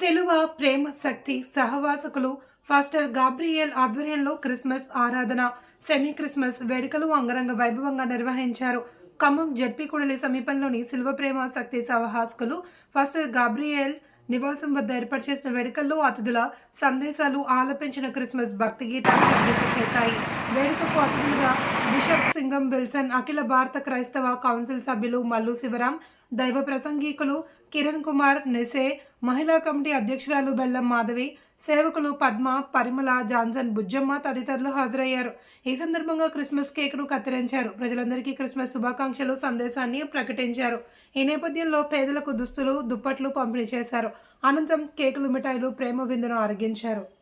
సెలువ ప్రేమ శక్తి సహవాసకులు ఫాస్టర్ గాబ్రియల్ ఆధ్వర్యంలో క్రిస్మస్ ఆరాధన సెమీ క్రిస్మస్ వేడుకలు అంగరంగ వైభవంగా నిర్వహించారు. ఖమ్మం జడ్పీ కూడలి సమీపంలోని శిల్వ ప్రేమ శక్తి సహవాసకులు ఫాస్టర్ గాబ్రియల్ నివాసం వద్ద ఏర్పాటు చేసిన వేడుకల్లో అతిథుల సందేశాలు ఆలపించిన క్రిస్మస్ భక్తి గీతాలు చేశాయి. వేడుకకు అతిథులుగా బిషప్ సింగం విల్సన్ అఖిల భారత క్రైస్తవ కౌన్సిల్ సభ్యులు మల్లు శివరాం దైవ ప్రసంగికులు కిరణ్ కుమార్ నెసే మహిళా కమిటీ అధ్యక్షురాలు బెల్లం మాధవి సేవకులు పద్మ పరిమళ జాన్సన్ బుజ్జమ్మ తదితరులు హాజరయ్యారు. ఈ సందర్భంగా క్రిస్మస్ కేక్ను కత్తిరించారు. ప్రజలందరికీ క్రిస్మస్ శుభాకాంక్షలు సందేశాన్ని ప్రకటించారు. ఈ నేపథ్యంలో పేదలకు దుస్తులు దుప్పట్లు పంపిణీ చేశారు. అనంతరం కేకులు మిఠాయిలు ప్రేమ విందును అరిగించారు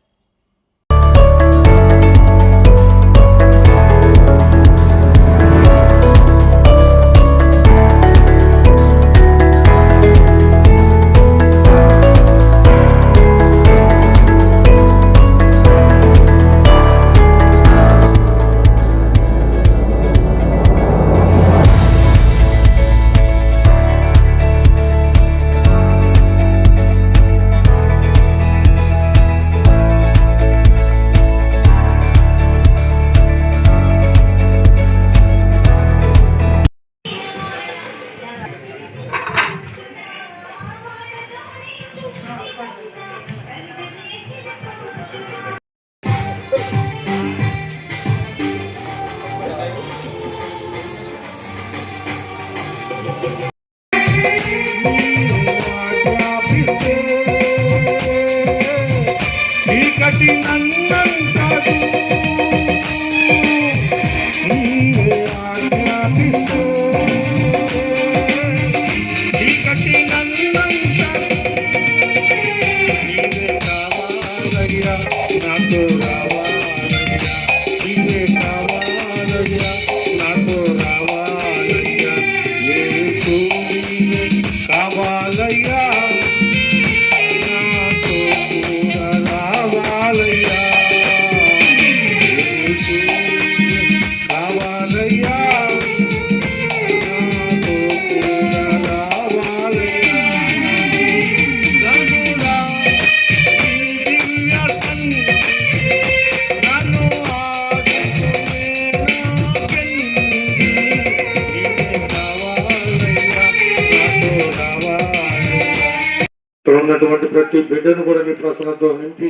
ఇక్కడ ఉన్నటువంటి ప్రతి బిడ్డను కూడా మీ ప్రసన్నతో నింపి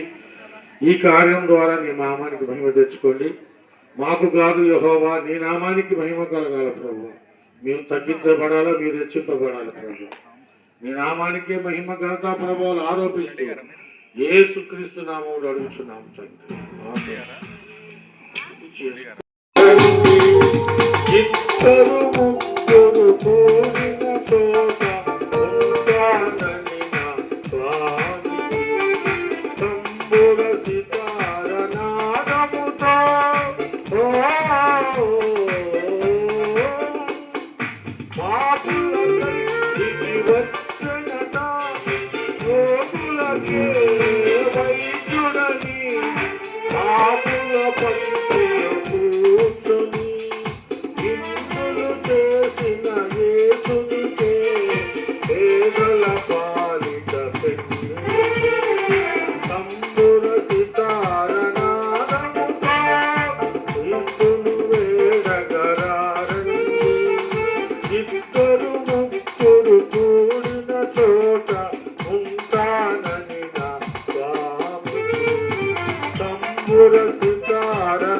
ఈ కార్యం ద్వారా నీ నామానికి మహిమ తెచ్చుకోండి. మాకు కాదు యహోవా నీ నామానికి మహిమ కలగాల ప్రభు. మేము తగ్గించబడాలా మీరు హెచ్చింపబడాలి ప్రభు? నీ నామానికే మహిమ ఘనత ప్రభావాలు ఆరోపిస్తూ యేసు క్రీస్తు నామములు అడుగుచున్నాము తండ్రి. వారున్నారు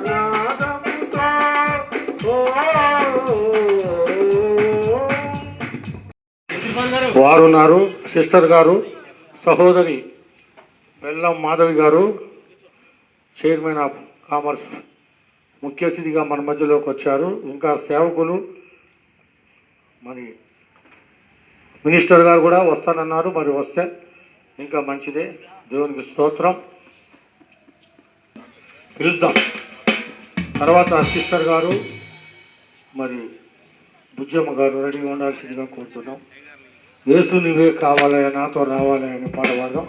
సిస్టర్ గారు సహోదరి బెల్లం మాధవి గారు చైర్మన్ ఆఫ్ కామర్స్ ముఖ్య అతిథిగా మన మధ్యలోకి వచ్చారు. ఇంకా సేవకులు మరి మినిస్టర్ గారు కూడా వస్తానన్నారు. మరి వస్తే ఇంకా మంచిదే. దేవునికి స్తోత్రం. పిలుద్దాం. తర్వాత సిస్టర్ గారు మరి బుజ్జమ్మ గారు రెడీ ఉండాల్సిందిగా కోరుతున్నాం. యేసు నువ్వే కావాలయ్యా నాతో రావాలయ్యా అని పాట పాడదాం.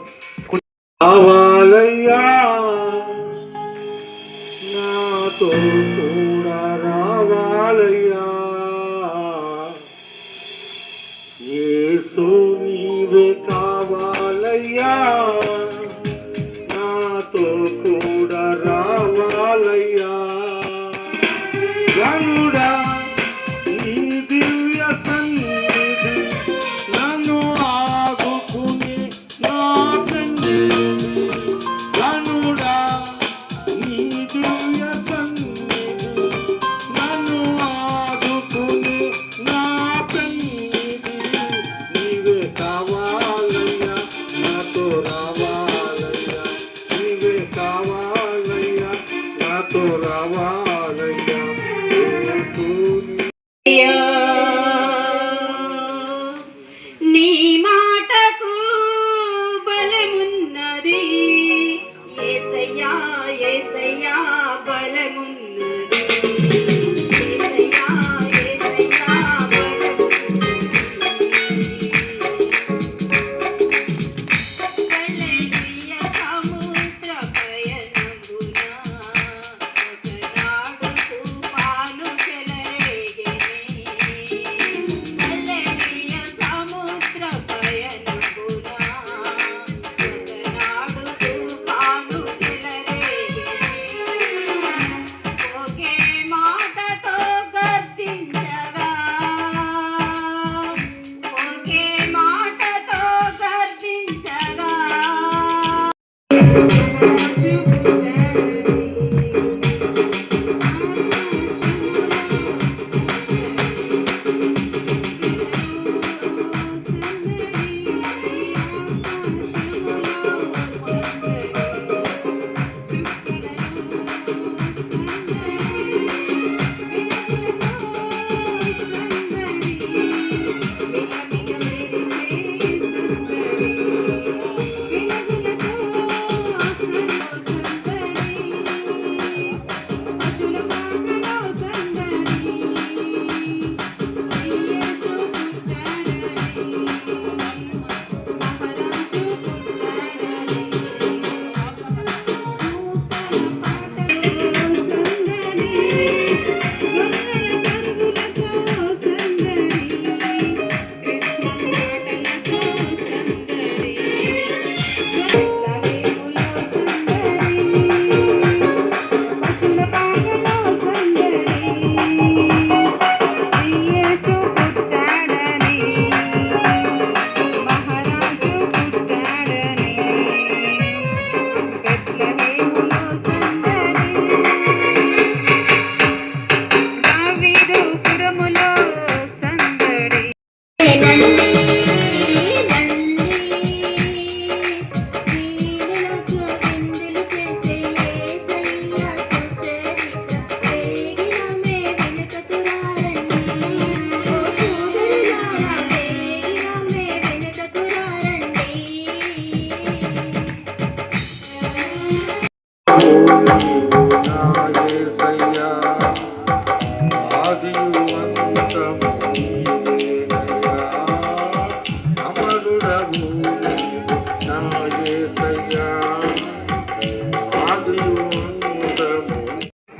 నాతో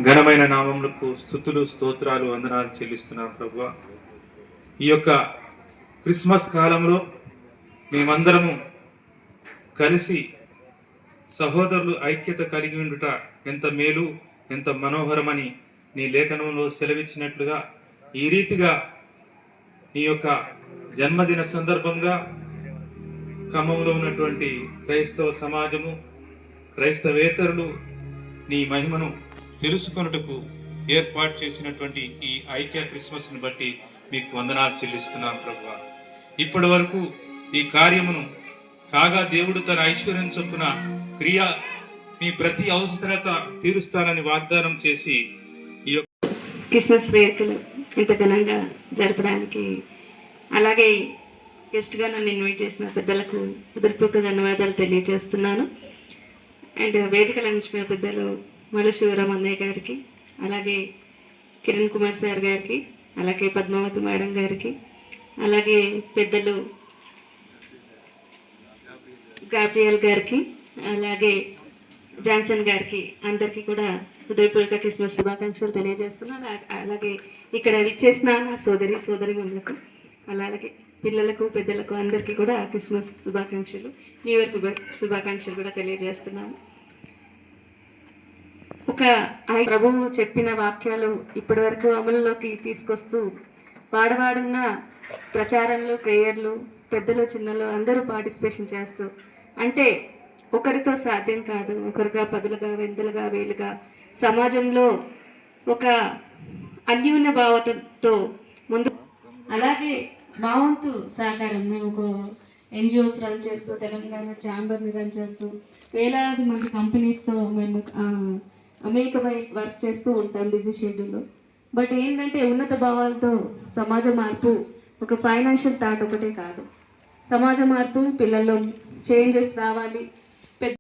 ఘనమైన నామములకు స్థుతులు స్తోత్రాలు వందనాలు చెల్లిస్తున్నాం ప్రభు ఈ యొక్క క్రిస్మస్ కాలంలో మేమందరము కలిసి సహోదరులు ఐక్యత కలిగి ఉండుట ఎంత మేలు ఎంత మనోహరమని నీ లేఖనంలో సెలవిచ్చినట్లుగా ఈ రీతిగా నీ యొక్క జన్మదిన సందర్భంగా ఖమ్మంలో ఉన్నటువంటి క్రైస్తవ సమాజము క్రైస్తవేతరులు నీ మహిమను తెలుసుకొనుటకు ఏర్పాటు చేసినటువంటి ఈ ఐక్య క్రిస్మస్ని బట్టి మీకు వందనాలు చెల్లిస్తున్నాను ప్రభు ఇప్పటి వరకు ఈ కార్యమును కాగా దేవుడు తన ఐశ్వర్యం చొప్పున క్రియ మీ ప్రతి అవసరత తీరుస్తానని వాగ్దానం చేసి ఈ యొక్క క్రిస్మస్ వేడుకలు ఇంత ఘనంగా జరపడానికి అలాగే గెస్ట్గా నన్ను ఇన్వైట్ చేసిన పెద్దలకు హృదయపూర్వక ధన్యవాదాలు తెలియజేస్తున్నాను. అండ్ వేదిక లంచిన పెద్దలు మళ్ళీ శివరామ్ అన్నయ్య గారికి అలాగే కిరణ్ కుమార్ సార్ గారికి అలాగే పద్మావతి మేడం గారికి అలాగే పెద్దలు గాబ్రియల్ గారికి అలాగే జాన్సన్ గారికి అందరికీ కూడా హృదయపూర్వక క్రిస్మస్ శుభాకాంక్షలు తెలియజేస్తున్నాను. అలాగే ఇక్కడ విచ్చేసిన నా సోదరి సోదరి అలాగే పిల్లలకు పెద్దలకు అందరికీ కూడా క్రిస్మస్ శుభాకాంక్షలు న్యూ ఇయర్ శుభాకాంక్షలు కూడా తెలియజేస్తున్నాను. ఒక ప్రభువు చెప్పిన వాక్యాలు ఇప్పటి వరకు అమలులోకి తీసుకొస్తూ వాడవాడున్న ప్రచారంలో ప్రేయర్లు పెద్దలు చిన్నలు అందరూ పార్టిసిపేషన్ చేస్తూ అంటే ఒకరితో సాధ్యం కాదు ఒకరిగా పదులుగా వెందులుగా వేలుగా సమాజంలో ఒక అన్యూన్య భావతతో ముందు అలాగే మా వంతు సహకారం. మేము ఒక ఎన్జిఓస్ రన్ చేస్తూ తెలంగాణ ఛాంబర్ని రన్ చేస్తూ వేలాది మంది కంపెనీస్తో మేము ఆ, వర్క్ చేస్తూ ఉంటాం బిజీ షెడ్యూల్లో. బట్ ఏంటంటే ఉన్నత భావాలతో సమాజ మార్పు ఒక ఫైనాన్షియల్ థాట్ ఒకటే కాదు. సమాజ మార్పు పిల్లల్లో చేంజెస్ రావాలి